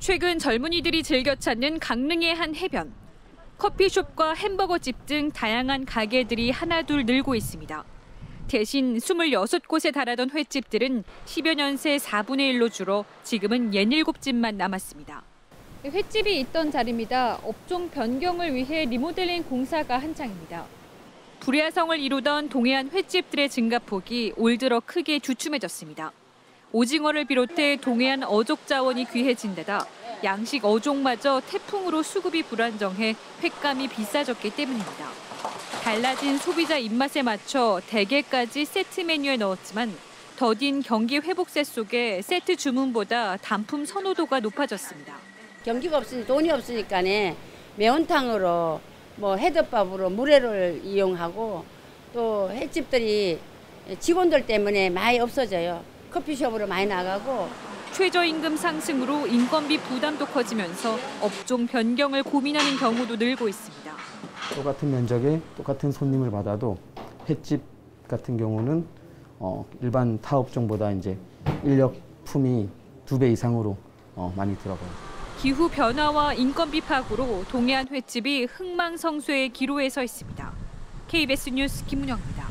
최근 젊은이들이 즐겨 찾는 강릉의 한 해변. 커피숍과 햄버거집 등 다양한 가게들이 하나둘 늘고 있습니다. 대신 26곳에 달하던 횟집들은 10여 년 새 4분의 1로 줄어 지금은 67집만 남았습니다. 횟집이 있던 자리입니다. 업종 변경을 위해 리모델링 공사가 한창입니다. 불야성을 이루던 동해안 횟집들의 증가폭이 올 들어 크게 주춤해졌습니다. 오징어를 비롯해 동해안 어족 자원이 귀해진 데다 양식 어종마저 태풍으로 수급이 불안정해 횟감이 비싸졌기 때문입니다. 달라진 소비자 입맛에 맞춰 대게까지 세트 메뉴에 넣었지만 더딘 경기 회복세 속에 세트 주문보다 단품 선호도가 높아졌습니다. 경기가 없으니 돈이 없으니까네 매운탕으로 뭐 해덮밥으로 물회를 이용하고 또 횟집들이 직원들 때문에 많이 없어져요. 커피숍으로 많이 나가고 최저임금 상승으로 인건비 부담도 커지면서 업종 변경을 고민하는 경우도 늘고 있습니다. 똑같은 면적에 똑같은 손님을 받아도 횟집 같은 경우는 어, 일반 타 업종보다 이제 인력 품이 두 배 이상으로 어, 많이 들어가요. 기후 변화와 인건비 파고로 동해안 횟집이 흥망성쇠의 기로에 서 있습니다. KBS 뉴스 김문영입니다.